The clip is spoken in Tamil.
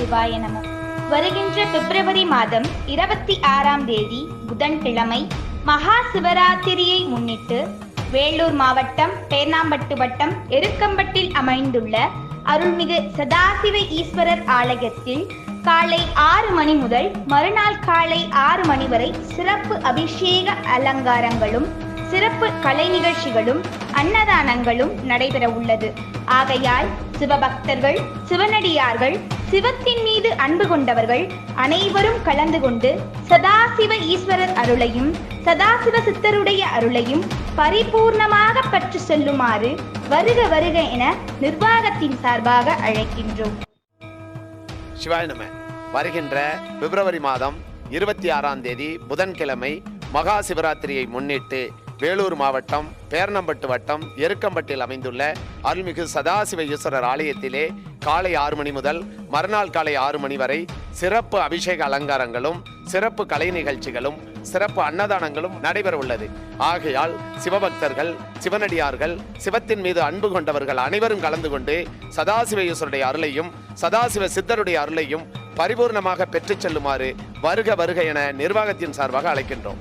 சிவாய நம. வருகின்ற பிப்ரவரி மாதம் இருபத்தி ஆறாம் தேதி புதன்கிழமை மகா சிவராத்திரியை முன்னிட்டு வேலூர் மாவட்டம் பேர்ணாம்பட்டு வட்டம் எருக்கம்பட்டில் அமைந்துள்ள அருள்மிகு சதாசிவ ஈஸ்வரர் ஆலயத்தில் காலை ஆறு மணி முதல் மறுநாள் காலை ஆறு மணி வரை சிறப்பு அபிஷேக அலங்காரங்களும் சிறப்பு கலை நிகழ்ச்சிகளும் அன்னதானங்களும் நடைபெற உள்ளது ஆகையால் சிவபக்தர்கள் சிவனடியார்கள் சிவத்தின் மீது அன்பு கொண்டவர்கள் அனைவரும் கலந்து கொண்டு சதாசிவ ஈஸ்வரர் அருளையும் சதாசிவ சித்தருடைய அருளையும் பரிபூர்ணமாக பற்று செல்லுமாறு வருக வருக என நிர்வாகத்தின் சார்பாக அழைக்கின்றோம். சிவாய நம. வருகின்ற பிப்ரவரி மாதம் இருபத்தி ஆறாம் தேதி புதன்கிழமை மகா சிவராத்திரியை முன்னிட்டு வேலூர் மாவட்டம் பேர்ணம்பட்டு வட்டம் எருக்கம்பட்டில் அமைந்துள்ள அருள்மிகு சதாசிவ ஈஸ்வரர் ஆலயத்திலே காலை ஆறு மணி முதல் மறுநாள் காலை ஆறு மணி வரை சிறப்பு அபிஷேக அலங்காரங்களும் சிறப்பு கலை நிகழ்ச்சிகளும் சிறப்பு அன்னதானங்களும் நடைபெற உள்ளது. ஆகையால் சிவபக்தர்கள் சிவனடியார்கள் சிவத்தின் மீது அன்பு கொண்டவர்கள் அனைவரும் கலந்து கொண்டு சதாசிவேஸ்வருடைய அருளையும் சதாசிவ சித்தருடைய அருளையும் பரிபூர்ணமாக பெற்றுச் செல்லுமாறு வருக வருக என நிர்வாகத்தின் சார்பாக அழைக்கின்றோம்.